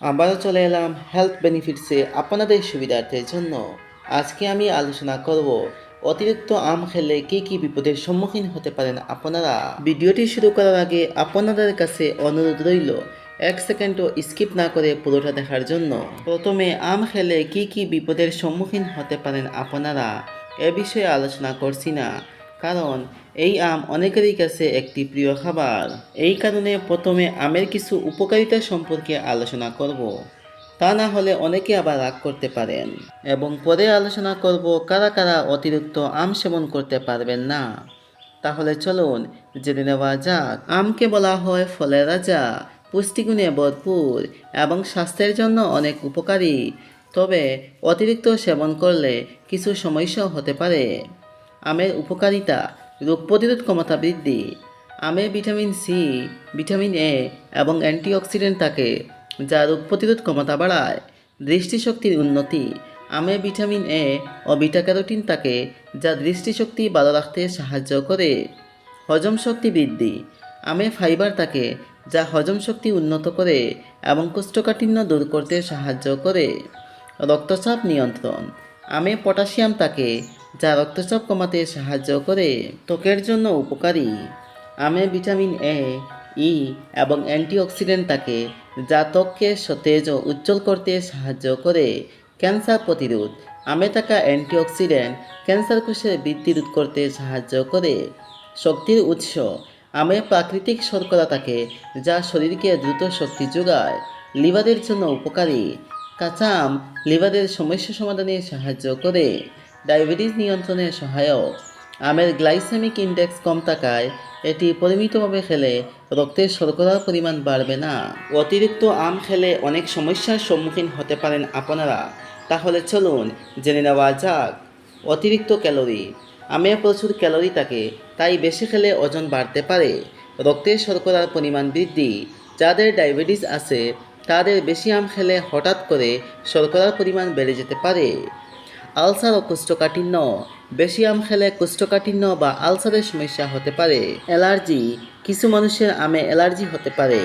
আবারও চলে এলাম হেলথ বেনিফিটসে আপনাদের সুবিধার্থের জন্য। আজকে আমি আলোচনা করব, অতিরিক্ত আম খেলে কী কী বিপদের সম্মুখীন হতে পারেন আপনারা? ভিডিওটি শুরু করার আগে আপনাদের কাছে অনুরোধ রইল, এক সেকেন্ডও স্কিপ না করে পুরোটা দেখার জন্য। প্রথমে, আম খেলে কী কী বিপদের সম্মুখীন হতে পারেন আপনারা? এ বিষয়ে আলোচনা করছি না। কারণ এই আম অনেকেরই কাছে একটি প্রিয় খাবার। এই কারণে প্রথমে আমের কিছু উপকারিতা সম্পর্কে আলোচনা করব। তা না হলে অনেকে আবার রাগ করতে পারেন। এবং পরে আলোচনা করব কারা কারা অতিরিক্ত আম সেবন করতে পারবেন না। তাহলে চলুন জেনে নেওয়া যাক। আমকে বলা হয় ফলের রাজা। পুষ্টিগুণে ভরপুর এবং স্বাস্থ্যের জন্য অনেক উপকারী। তবে অতিরিক্ত সেবন করলে কিছু সমস্যাও হতে পারে। আমের উপকারিতা, রোগ প্রতিরোধ ক্ষমতা বৃদ্ধি। আমে ভিটামিন সি, ভিটামিন এ এবং অ্যান্টিঅক্সিডেন্ট থাকে, যা রোগ প্রতিরোধ ক্ষমতা বাড়ায়। দৃষ্টিশক্তির উন্নতি। আমে ভিটামিন এ ও বিটা ক্যারোটিন থাকে, যা দৃষ্টিশক্তি ভালো রাখতে সাহায্য করে। হজম শক্তি বৃদ্ধি। আমে ফাইবার থাকে, যা হজম শক্তি উন্নত করে এবং কোষ্ঠকাঠিন্য দূর করতে সাহায্য করে। রক্তচাপ নিয়ন্ত্রণ। আমে পটাশিয়াম থাকে যা রক্তচাপ কমাতে সাহায্য করে ত্বকের জন্য উপকারী। আমে ভিটামিন এ ই এবং অ্যান্টিঅক্সিডেন্ট থাকে, যা ত্বককে সতেজ ও উজ্জ্বল করতে সাহায্য করে। ক্যান্সার প্রতিরোধ। আমে থাকা অ্যান্টিঅক্সিডেন্ট ক্যান্সার কোষের বৃদ্ধি রোধ করতে সাহায্য করে। শক্তির উৎস। আমে প্রাকৃতিক শর্করা থাকে, যা শরীরকে দ্রুত শক্তি যোগায়, লিভারের জন্য উপকারী। কাঁচা আম লিভারের সমস্যা সমাধানে সাহায্য করে। ডায়াবেটিস নিয়ন্ত্রণে সহায়ক। আমের গ্লাইসেমিক ইন্ডেক্স কম থাকায় এটি পরিমিতভাবে খেলে রক্তের শর্করার পরিমাণ বাড়বে না। অতিরিক্ত আম খেলে অনেক সমস্যার সম্মুখীন হতে পারেন আপনারা। তাহলে চলুন জেনে নেওয়া যাক। অতিরিক্ত ক্যালোরি। আমে প্রচুর ক্যালোরি থাকে, তাই বেশি খেলে ওজন বাড়তে পারে। রক্তের শর্করার পরিমাণ বৃদ্ধি। যাদের ডায়াবেটিস আছে, তাদের বেশি আম খেলে হঠাৎ করে শর্করার পরিমাণ বেড়ে যেতে পারে। আলসার ও কোষ্ঠকাঠিন্য। বেশি আম খেলে কোষ্ঠকাঠিন্য বা আলসারের সমস্যা হতে পারে। অ্যালার্জি, কিছু মানুষের আমে অ্যালার্জি হতে পারে।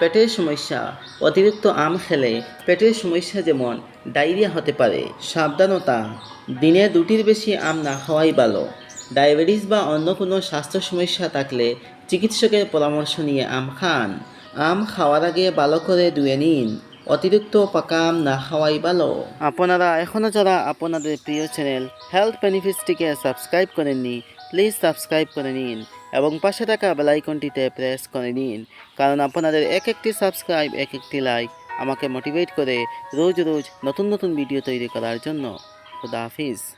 পেটের সমস্যা, অতিরিক্ত আম খেলে পেটের সমস্যা যেমন ডায়রিয়া হতে পারে, সাবধানতা। দিনে দুটির বেশি আম না খাওয়াই ভালো। ডায়াবেটিস বা অন্য কোনো স্বাস্থ্য সমস্যা থাকলে চিকিৎসকের পরামর্শ নিয়ে আম খান। আম খাওয়ার আগে ভালো করে ধুয়ে নিন। অতিরিক্ত পাকাম না খাওয়াই ভালো। আপনারা এখনও যারা আপনাদের প্রিয় চ্যানেল হেলথ বেনিফিটসটিকে সাবস্ক্রাইব করেননি প্লিজ সাবস্ক্রাইব করে নিন এবং পাশে থাকা বেলাইকনটিতে প্রেস করে নিন, কারণ আপনাদের এক একটি সাবস্ক্রাইব এক একটি লাইক আমাকে মোটিভেট করে রোজ রোজ নতুন নতুন ভিডিও তৈরি করার জন্য। খুদা হাফিজ।